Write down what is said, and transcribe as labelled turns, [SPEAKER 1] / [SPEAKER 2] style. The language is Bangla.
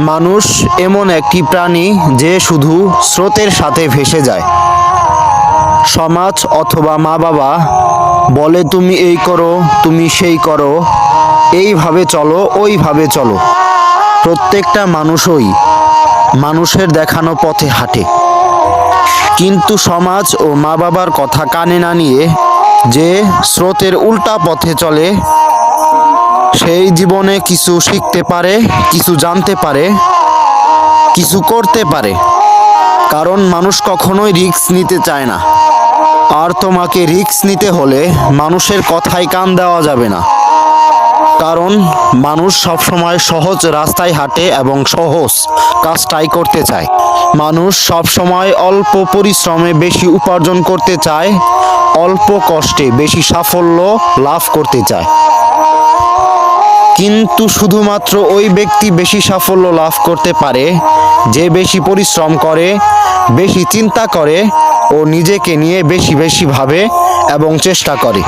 [SPEAKER 1] মানুষ এমন একটি প্রাণী যে শুধু স্রোতের সাথে ভেসে যায়। সমাজ অথবা মা বাবা বলে, তুমি এই করো, তুমি সেই করো, এইভাবে চলো, ওইভাবে চলো। প্রত্যেকটা মানুষই মানুষের দেখানো পথে হাঁটে। কিন্তু সমাজ ও মা বাবার কথা কানে না নিয়ে যে স্রোতের উল্টা পথে চলে সেই জীবনে কিছু শিখতে পারে, কিছু জানতে পারে, কিছু করতে পারে। কারণ মানুষ কখনোই রিস্ক নিতে চায় না। আর তোমাকে রিস্ক নিতে হলে মানুষের কথায় কান দেওয়া যাবে না। কারণ মানুষ সবসময় সহজ রাস্তায় হাঁটে এবং সহজ কাজটাই করতে চায়। মানুষ সবসময় অল্প পরিশ্রমে বেশি উপার্জন করতে চায়, অল্প কষ্টে বেশি সাফল্য লাভ করতে চায়। কিন্তু শুধুমাত্র ওই ব্যক্তি বেশি সাফল্য লাভ করতে পারে, যে বেশি পরিশ্রম করে, বেশি চিন্তা করে ও নিজেকে নিয়ে বেশি বেশি ভাবে এবং চেষ্টা করে।